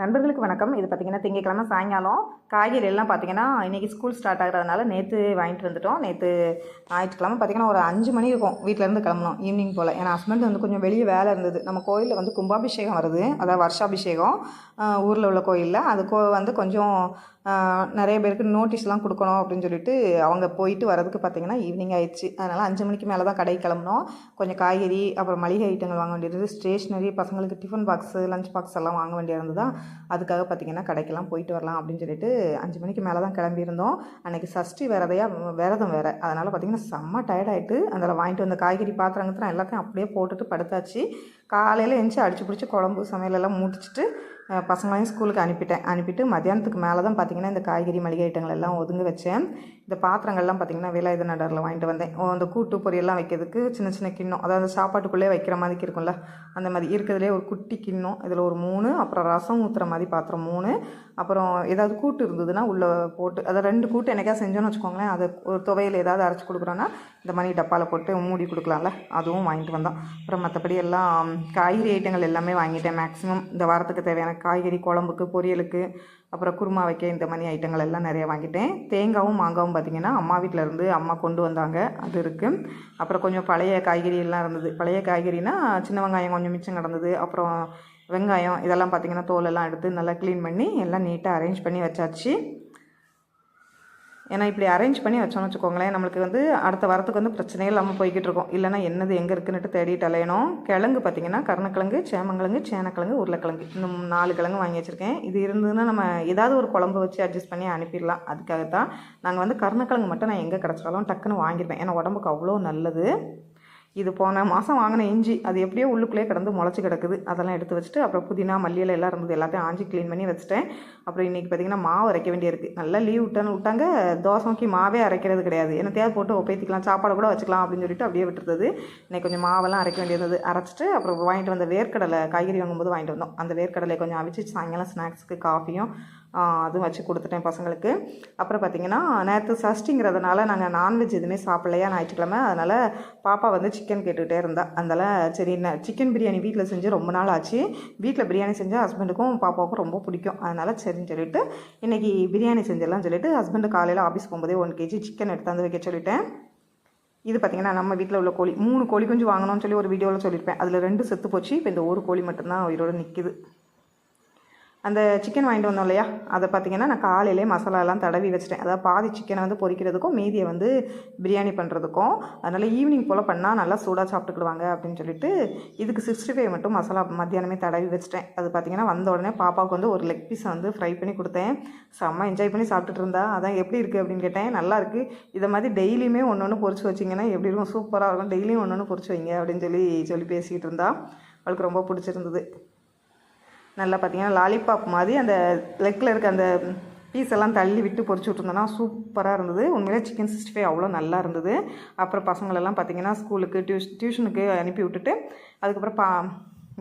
நண்பர்களுக்கு வணக்கம். இது பார்த்திங்கன்னா திங்கக்கிழமை சாயங்காலம். காய்கறி எல்லாம் பார்த்திங்கன்னா இன்றைக்கி ஸ்கூல் ஸ்டார்ட் ஆகிறதுனால நேற்று வாங்கிட்டு வந்துட்டோம். நேற்று ஞாயிற்றுக்கிழமை பார்த்திங்கன்னா ஒரு அஞ்சு மணி இருக்கும். வீட்டிலேருந்து கிளம்பணும். ஈவினிங் போல். ஏன்னா ஹஸ்பண்ட் வந்து கொஞ்சம் வெளியே வேலை இருந்தது. நம்ம கோயிலில் வந்து கும்பாபிஷேகம் வருது. அதாவது வருஷாபிஷேகம். ஊரில் உள்ள கோயிலில். அது கோ வந்து கொஞ்சம் நிறைய பேருக்கு நோட்டீஸ்லாம் கொடுக்கணும் அப்படின்னு சொல்லிட்டு அவங்க போயிட்டு வரதுக்கு பார்த்திங்கன்னா ஈவினிங் ஆயிடுச்சு. அதனால் அஞ்சு மணிக்கு மேலே தான் கடை கிளம்புனோம். கொஞ்சம் காய்கறி அப்புறம் மளிகை ஐட்டங்கள் வாங்க வேண்டியது. ஸ்டேஷ்னரி பசங்களுக்கு டிஃபன் பாக்ஸு லஞ்ச் பாக்ஸ் எல்லாம் வாங்க வேண்டியது இருந்ததா? அதுக்காக பார்த்திங்கன்னா கடைக்கெல்லாம் போயிட்டு வரலாம் அப்படின்னு சொல்லிட்டு அஞ்சு மணிக்கு மேலே தான் கிளம்பியிருந்தோம். அன்றைக்கி சஷ்டி விரதையாக விரதம் வேறு. அதனால் பார்த்திங்கன்னா செம்ம டயர்டாயிட்டு அதில் வாங்கிட்டு வந்த காய்கறி பாத்திரங்கத்திரம் எல்லாத்தையும் அப்படியே போட்டுட்டு படுத்தாச்சு. காலையில் எழுந்துச்சி அடிச்சு பிடிச்சி குழம்பு சமையலெல்லாம் முடிச்சிட்டு பசங்களையும் ஸ்கூலுக்கு அனுப்பிட்டேன். அனுப்பிட்டு மத்தியானத்துக்கு மேலே தான் பார்த்திங்கன்னா இந்த காய்கறி மளிகை ஐட்டங்கள் எல்லாம் ஒதுங்க வச்சேன். இந்த பாத்திரங்கள்லாம் பார்த்திங்கன்னா வேலாயுத நடரில் வாங்கிட்டு வந்தேன். அந்த கூட்டு பொரியெல்லாம் வைக்கிறதுக்கு சின்ன சின்ன கிண்ணம் அதாவது சாப்பாட்டுக்குள்ளே வைக்கிற மாதிரி இருக்கும்ல அந்த மாதிரி இருக்கிறதுலே ஒரு குட்டி கிண்ணம் இதில் ஒரு மூணு அப்புறம் ரசம் ஊற்றுற மாதிரி பாத்திரம் மூணு அப்புறம் ஏதாவது கூட்டு இருந்ததுன்னா உள்ளே போட்டு அதை ரெண்டு கூட்டு எனக்கா செஞ்சோன்னு வச்சுக்கோங்களேன் அதை ஒரு துவையில் ஏதாவது அரைச்சி கொடுக்குறோன்னா இந்த மாதிரி டப்பாவில் போட்டு மூடி கொடுக்கலாம்ல அதுவும் வாங்கிட்டு வந்தோம். அப்புறம் மற்றபடி எல்லாம் காய்கறி ஐட்டங்கள் எல்லாமே வாங்கிட்டேன் மேக்ஸிமம் இந்த வாரத்துக்கு தேவையான காய்கறி குழம்புக்கு பொரியலுக்கு அப்புறம் குருமா வைக்க இந்த மாதிரி ஐட்டங்கள் எல்லாம் நிறைய வாங்கிட்டேன். தேங்காவும் மாங்காவும் பார்த்திங்கன்னா அம்மா வீட்டில் இருந்து அம்மா கொண்டு வந்தாங்க அது இருக்குது அப்புறம் கொஞ்சம் பழைய காய்கறி எல்லாம் இருந்தது. பழைய காய்கறினா சின்ன வெங்காயம் கொஞ்சம் மிச்சம் கிடந்தது. அப்புறம் வெங்காயம் இதெல்லாம் பார்த்திங்கன்னா தோலெல்லாம் எடுத்து நல்லா க்ளீன் பண்ணி எல்லாம் நீட்டாக அரேஞ்ச் பண்ணி வச்சாச்சு. ஏன்னா இப்படி அரேஞ்ச் பண்ணி வச்சோம்னு வச்சுக்கோங்களேன் நம்மளுக்கு வந்து அடுத்த வாரத்துக்கு வந்து பிரச்சனையே இல்லாமல் போய்கிட்டு இருக்கோம். இல்லைன்னா என்னது எங்கே இருக்குன்னுட்டு தேடிட்டு அலையணும். கிழங்கு பார்த்தீங்கன்னா கருணக்கிழங்கு சேமங்கிழங்கு சேனக்கிழங்கு உருளைக்கிழங்கு. இந்த நாலு கிழங்கு வாங்கி வச்சுருக்கேன். இது இருந்ததுன்னா நம்ம ஏதாவது ஒரு குழம்பு வச்சு அட்ஜஸ்ட் பண்ணி அனுப்பிடலாம். அதுக்காகத்தான் நாங்கள் வந்து கருணக்கிழங்கு மட்டும் நான் எங்கே கிடச்சாலும் டக்குன்னு வாங்கிடுவேன் ஏன்னா உடம்புக்கு அவ்வளோ நல்லது. இது போன மாதம் வாங்கின இஞ்சி அது எப்படியோ உள்ளுக்குள்ளே கிடந்து முளைச்சி கிடக்குது. அதெல்லாம் எடுத்து வச்சுட்டு அப்புறம் புதினா மல்லியில் எல்லாம் இருந்தது. எல்லாத்தையும் ஆஞ்சி க்ளீன் பண்ணி வச்சுட்டேன். அப்புறம் இன்றைக்கி பார்த்திங்கன்னா மாவு அரைக்க வேண்டியிருக்கு. நல்லா லீவ் விட்டான்னு விட்டாங்க. தோசைக்கு மாவே அரைக்கிறது கிடையாது. என்னத்தையாவது போட்டு ஒப்பேத்திக்கலாம். சாப்பாடு கூட வச்சுக்கலாம் அப்படின்னு சொல்லிட்டு அப்படியே விட்டுருந்தது. இன்னைக்கு கொஞ்சம் மாவெல்லாம் அரைக்க வேண்டியது அரைச்சிட்டு அப்புறம் வாங்கிட்டு வந்த வேர்க்கடலை காய்கறி வாங்கும்போது வாங்கிட்டு வந்தோம். அந்த வேர்க்கடலை கொஞ்சம் அவிச்சு சாயங்காலம் ஸ்நாக்ஸுக்கு காஃபியும் அதுவும் வச்சு கொடுத்துட்டேன் பசங்களுக்கு. அப்புறம் பார்த்திங்கன்னா நேற்று சஷ்டிங்கிறதுனால நாங்கள் நான்வெஜ் எதுவுமே சாப்பிட்லையா ஞாயிற்றுக்கிழமை. அதனால் பாப்பா வந்து சிக்கன் கேட்டுக்கிட்டே இருந்தா. அதனால் சரி என்ன சிக்கன் பிரியாணி வீட்டில் செஞ்சு ரொம்ப நாள் ஆச்சு. வீட்டில் பிரியாணி செஞ்சால் ஹஸ்பண்டுக்கும் பாப்பாவுக்கும் ரொம்ப பிடிக்கும். அதனால் சரின்னு சொல்லிட்டு இன்றைக்கி பிரியாணி செஞ்சிடலாம்னு சொல்லிட்டு ஹஸ்பண்டு காலையில் ஆஃபீஸ் போகும்போதே ஒன் கேஜி சிக்கன் எடுத்தாந்து வைக்க சொல்லிட்டேன். இது பார்த்திங்கன்னா நம்ம வீட்டில் உள்ள கோழி. மூணு கோழி குஞ்சு வாங்கணும்னு சொல்லி ஒரு வீடியோவில் சொல்லியிருப்பேன். அதில் ரெண்டு செத்து போச்சு. இப்போ இந்த ஒரு கோழி மட்டும்தான் உயிரோடு நிற்கிது அந்த சிக்கன் வாங்கிட்டு வந்தோம் இல்லையா? அதை பார்த்தீங்கன்னா நான் காலையிலே மசாலாலாம் தடவி வச்சிட்டேன். அதாவது பாதி சிக்கனை வந்து பொரிக்கிறதுக்கும் மீதியை வந்து பிரியாணி பண்ணுறதுக்கும் அதனால் ஈவினிங் போல் பண்ணால் நல்லா சூடாக சாப்பிட்டுக்கிடுவாங்க அப்படின்னு சொல்லிட்டு இதுக்கு சிக்ஸ்டி ஃபைவ் மட்டும் மசாலா மத்தியானமே தடவி வச்சிட்டேன். அது பார்த்தீங்கன்னா வந்த உடனே பாப்பாவுக்கு வந்து ஒரு லெக் பீஸை வந்து ஃப்ரை பண்ணி கொடுத்தேன். செம்ம என்ஜாய் பண்ணி சாப்பிட்டுட்டு இருந்தா. அதான் எப்படி இருக்குது அப்படின்னு கேட்டேன். நல்லா இருக்குது இதை மாதிரி டெய்லியுமே ஒன்று ஒன்று பொறிச்சு வச்சிங்கன்னா எப்படி இருக்கும்? சூப்பராக இருக்கும். டெய்லியும் ஒன்று ஒன்று பொறிச்சு வைங்க அப்படின்னு சொல்லி சொல்லி பேசிக்கிட்டு இருந்தா. அவளுக்கு ரொம்ப பிடிச்சிருந்தது. நல்லா பார்த்தீங்கன்னா லாலிபாப் மாதிரி அந்த லெக்கில் இருக்க அந்த பீஸ் எல்லாம் தள்ளி விட்டு பொரிச்சு விட்ருந்தோன்னா சூப்பராக இருந்தது. உண்மையிலே சிக்கன் சிக்ஸ்டி ஃபைவ் அவ்வளோ நல்லா இருந்தது. அப்புறம் பசங்களெல்லாம் பார்த்தீங்கன்னா ஸ்கூலுக்கு டியூஷ் டியூஷனுக்கு அனுப்பி விட்டுட்டு அதுக்கப்புறம் பா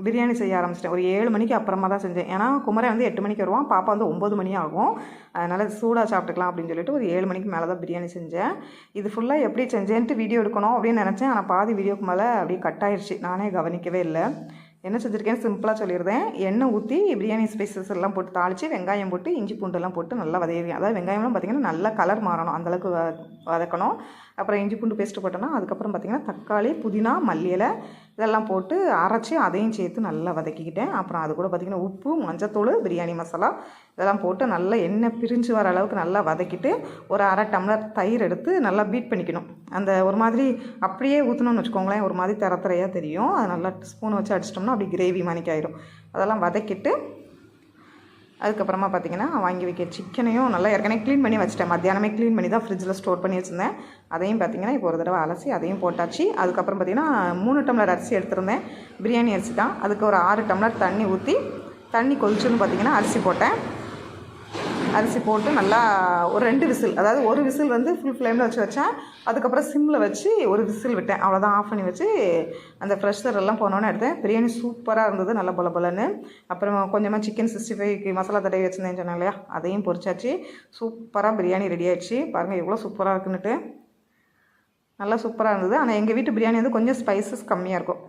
பிரியாணி செய்ய ஆரம்பிச்சிட்டேன். ஒரு ஏழு மணிக்கு அப்புறமா தான் செஞ்சேன். ஏன்னா குமரன் வந்து எட்டு மணிக்கு வருவான் பாப்பா வந்து ஒம்பது மணி ஆகும். அதனால் சூடாக சாப்பிட்டுக்கலாம் அப்படின்னு சொல்லிட்டு ஒரு ஏழு மணிக்கு மேலே தான் பிரியாணி செஞ்சேன். இது ஃபுல்லாக எப்படி செஞ்சேன்ட்டு வீடியோ எடுக்கணும் அப்படின்னு நினச்சேன். ஆனால் பாதி வீடியோக்கு மேலே அப்படியே கட் ஆயிடுச்சு நானே கவனிக்கவே இல்லை. என்ன செஞ்சுருக்கேன்னு சிம்பிளாக சொல்லியிருந்தேன் எண்ணெய் ஊற்றி பிரியாணி ஸ்பைசஸ் எல்லாம் போட்டு தாளித்து வெங்காயம் போட்டு இஞ்சி பூண்டெல்லாம் போட்டு நல்லா வதக்கிடுவேன் அதாவது வெங்காயம்லாம் பார்த்திங்கன்னா நல்லா கலர் மாறணும். அந்தளவுக்கு வ வதக்கணும். அப்புறம் இஞ்சி பூண்டு பேஸ்ட்டு போட்டோன்னா அதுக்கப்புறம் பார்த்திங்கன்னா தக்காளி புதினா மல்லியலை இதெல்லாம் போட்டு அரைச்சி அதையும் சேர்த்து நல்லா வதக்கிக்கிட்டேன். அப்புறம் அது கூட பார்த்திங்கன்னா உப்பு மஞ்சத்தூள் பிரியாணி மசாலா இதெல்லாம் போட்டு நல்லா எண்ணெய் பிரிஞ்சு வர அளவுக்கு நல்லா வதக்கிட்டு ஒரு அரை டம்ளர் தயிர் எடுத்து நல்லா பீட் பண்ணிக்கணும். அந்த ஒரு மாதிரி அப்படியே ஊற்றணும்னு வச்சுக்கோங்களேன். ஒரு மாதிரி தர தரையாக தெரியும். அது நல்லா ஸ்பூன் வச்சு அடிச்சிட்டோம்னா அப்படி கிரேவி மணிக்கு ஆயிரும். அதெல்லாம் வதக்கிட்டு அதுக்கப்புறமா பார்த்தீங்கன்னா வாங்கி வைக்க சிக்கனையும் நல்லா ஏற்கனவே க்ளீன் பண்ணி வச்சிட்டேன். மத்தியானமே க்ளீன் பண்ணி தான் ஃப்ரிட்ஜில் ஸ்டோர் பண்ணி வச்சுருந்தேன். அதையும் பார்த்தீங்கன்னா இப்போ ஒரு தடவை அலசி அதையும் போட்டாச்சு. அதுக்கப்புறம் பார்த்தீங்கன்னா மூணு டம்ளர் அரிசி எடுத்திருந்தேன். பிரியாணி அரிசி தான். அதுக்கு ஒரு ஆறு டம்ளர் தண்ணி ஊற்றி தண்ணி கொதிச்சுன்னு பார்த்தீங்கன்னா அரிசி போட்டேன். அரிசி போட்டு நல்லா ஒரு ரெண்டு விசில் அதாவது ஒரு விசில் வந்து ஃபுல் ஃப்ளேமில் வச்சு வச்சேன். அதுக்கப்புறம் சிம்மில் வச்சு ஒரு விசில் விட்டேன். அவ்வளோதான் ஆஃப் பண்ணி வச்சு அந்த ஃப்ரெஷர் எல்லாம் போனோன்னு எடுத்தேன். பிரியாணி சூப்பராக இருந்தது நல்லா பொல பலன்னு. அப்புறம் கொஞ்சமாக சிக்கன் சிக்ஸ்டி ஃபைவ்க்கு மசாலா தடவி வச்சுருந்தேன் சொன்னேன் இல்லையா? அதையும் பொரிச்சாச்சு. சூப்பராக பிரியாணி ரெடி ஆயிடுச்சு. பாருங்கள் எவ்வளோ சூப்பராக இருக்குன்னுட்டு. நல்லா சூப்பராக இருந்தது. ஆனால் எங்கள் வீட்டு பிரியாணி வந்து கொஞ்சம் ஸ்பைசஸ் கம்மியாக இருக்கும்.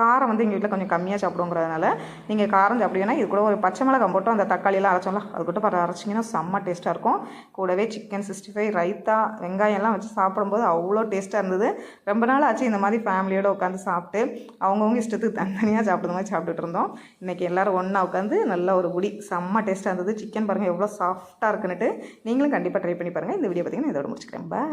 காரம் வந்து எங்கள் வீட்டில் கொஞ்சம் கம்மியாக சாப்பிடுங்கிறதுனால நீங்கள் காரம் சாப்பிடுவீங்கன்னா இது கூட ஒரு பச்சை மிளகாய் போட்டு அந்த தக்காளியெல்லாம் அரைச்சோம்ல அது கூட பரவாயில்ல அரைச்சிங்கன்னா செம்ம டேஸ்ட்டாக இருக்கும். கூடவே சிக்கன் சிக்ஸ்டி ஃபைவ் ரைத்தா வெங்காயம்லாம் வச்சு சாப்பிடும்போது அவ்வளோ டேஸ்ட்டாக இருந்தது. ரொம்ப நாள் ஆச்சு இந்த மாதிரி ஃபேமிலியோடு உட்காந்து சாப்பிட்டு அவங்கவுங்க இஷ்டத்துக்கு தனித்தனியாக சாப்பிட்ற மாதிரி சாப்பிட்டுட்டு இருந்தோம். இன்றைக்கி எல்லோரும் ஒன்றா உட்காந்து நல்ல ஒரு குடி செம்ம டேஸ்ட்டாக இருந்தது. சிக்கன் பாருங்கள் எவ்வளோ சாஃப்ட்டாக இருக்குன்னுட்டு நீங்களும் கண்டிப்பாக ட்ரை பண்ணி பாருங்கள் இந்த வீடியோ பார்த்தீங்கன்னா இதோட முடிச்சுக்கிறேன். பாய்